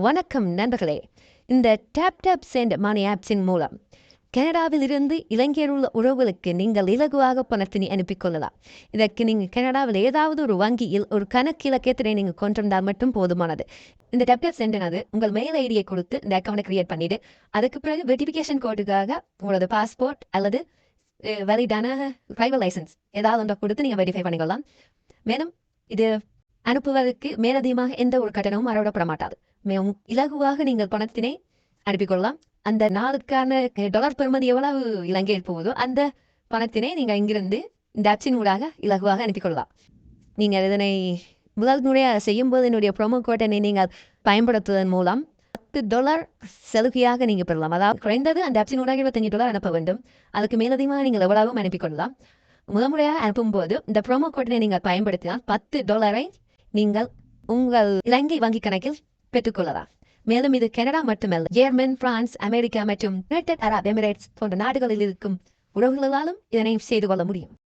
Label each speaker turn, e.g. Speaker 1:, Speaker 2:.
Speaker 1: வணக்கம் நண்பர்களே. இந்த டேப் டேப் சென்ட் மணி ஆப்ஸின் மூலம் கனடாவில் இருந்து இலங்கையில் உள்ள உறவுகளுக்கு நீங்கள் இலகுவாக பணத்தினை அனுப்பிக் கொள்ளலாம். இதற்கு நீங்கள் கனடாவில் ஏதாவது ஒரு வங்கியில் ஒரு கணக்கு இலக்கியத்தினை நீங்கள் கொண்டிருந்தால் மட்டும் போதுமானது. இந்த டேப் டேப் சென்ட்னது உங்கள் மெயில் ஐடியை கொடுத்து இந்த அக்கௌண்ட்டை கிரியேட் பண்ணிட்டு அதுக்கு பிறகு வெரிஃபிகேஷன் கோடுக்காக உங்களோட பாஸ்போர்ட் அல்லது வேலிடான டிரைவர் லைசன்ஸ் ஏதாவது ஒன்றை கொடுத்து நீங்கள் வெரிஃபை பண்ணிக்கொள்ளலாம். மேலும் இது அனுப்புவதற்கு மேலதிகமாக எந்த ஒரு கட்டணமும் அறவிடப்பட மாட்டாது. மிகவும் இலகுவாக நீங்கள் பணத்தினை அனுப்பிக்கொள்ளலாம். அந்த நாளுக்கான டாலர் பெறுமதி எவ்வளவு இலங்கையில் போகுதோ அந்த பணத்தினை நீங்கள் இங்கிருந்து இந்த ஆப்ஸின் ஊடாக இலகுவாக அனுப்பிக்கொள்ளலாம். நீங்கள் இதனை முதல் முறையாக செய்யும்போது என்னுடைய ப்ரோமோ கோட்டனை நீங்கள் பயன்படுத்துவதன் மூலம் பத்து டாலர் சலுகையாக நீங்கள் பெறலாம். அதாவது குறைந்தது அந்த ஆப்ஸின் ஊடாக இருபத்தஞ்சு டாலர் அனுப்ப வேண்டும். அதுக்கு மேலதிகமாக நீங்கள் எவ்வளவும் அனுப்பிக்கொள்ளலாம். முதன்முறையாக அனுப்பும்போது இந்த ப்ரோமோ கோட்டினை நீங்கள் பயன்படுத்தினால் பத்து டாலரை நீங்கள் உங்கள் இலங்கை வங்கி கணக்கில் பெற்றுக்கொள்ளலாம். மேலும் இது கனடா மட்டுமல்ல ஜெர்மன் பிரான்ஸ் அமெரிக்கா மற்றும் யுனைடெட் அரப் எமிரேட்ஸ் போன்ற நாடுகளில் இருக்கும் உறவுகளாலும் இதனை செய்து கொள்ள முடியும்.